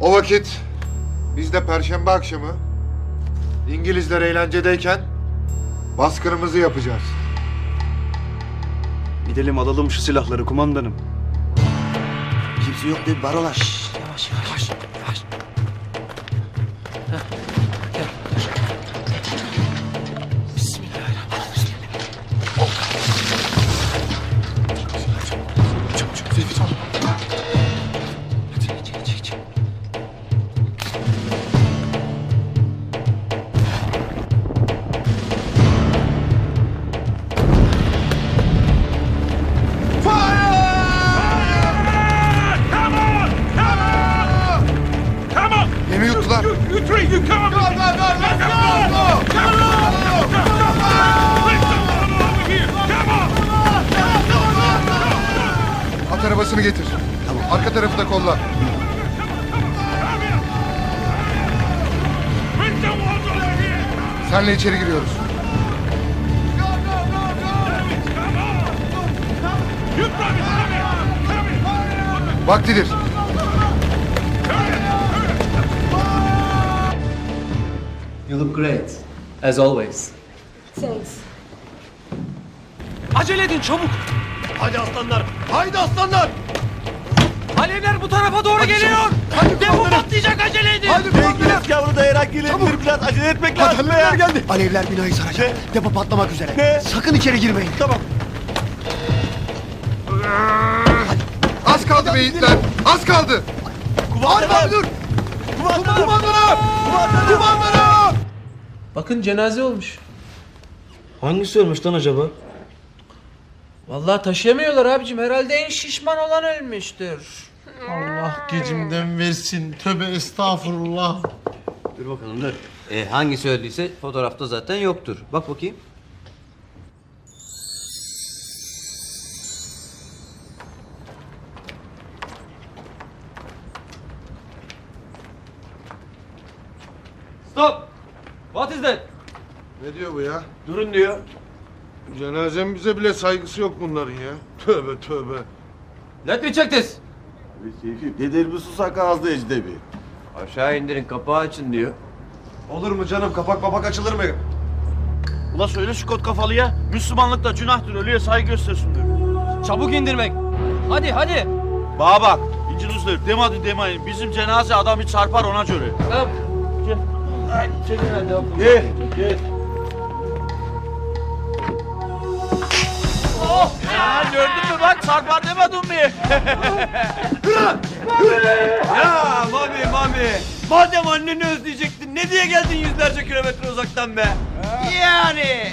O vakit biz de perşembe akşamı İngilizler eğlencedeyken baskınımızı yapacağız. Gidelim alalım şu silahları kumandanım. Kimse yok değil? Şşş, yavaş yavaş. yavaş. You, three, you come on! Go, go, go! Let's go! Come on! Come on! Come on! Let's go over here! Come on! At arabasını getir. Tamam. Arka tarafı da kolla. Senle içeri giriyoruz. Vaktidir. Look great, as always. Thanks. Acele edin çabuk. Haydi aslanlar. Haydi aslanlar. Alevler bu tarafa doğru geliyor. Hadi Depo patlayacak acele edin. Hadi İngiliz gavuru dayarak gelebilir biraz acele etmek lazım. Alevler geldi. Alevler binayı saracak. Depo patlamak üzere. Ne? Sakın içeri girmeyin. Tamam. Az kaldı be yiğitler. Az kaldı. Kumandanım. dur. Kumandanım. Kumandanım. Kumandanım. Kumandanım. Bakın cenaze olmuş. Hangisi ölmüş lan acaba? Vallahi taşıyamıyorlar abicim. Herhalde en şişman olan ölmüştür. Allah gecimden versin. Tövbe estağfurullah. Dur bakalım dur. E, hangisi öldüyse fotoğrafta zaten yoktur. Bak bakayım. Stop. What is that? Ne diyor bu ya? Durun diyor. Cenazemize bile saygısı yok bunların ya. Tövbe tövbe. Let me check this. Nedir bu susak ağızlı ecnebi? Aşağı indirin kapağı açın diyor. Olur mu canım kapak kapak açılır mı? Ula söyle şu kot kafalıya. Müslümanlık da günahtır. Ölüye saygı göstersin diyor. Çabuk indirmek. Hadi hadi. Bana bak. İncin usta demadi demeyin. Bizim cenaze adamı çarpar ona göre. Tamam. Çekin hadi. Oh! Ya gördün mü bak çarpar demedim mi? Ya mami mami. Madem anneni özleyecektin ne diye geldin yüzlerce kilometre uzaktan be? Yani.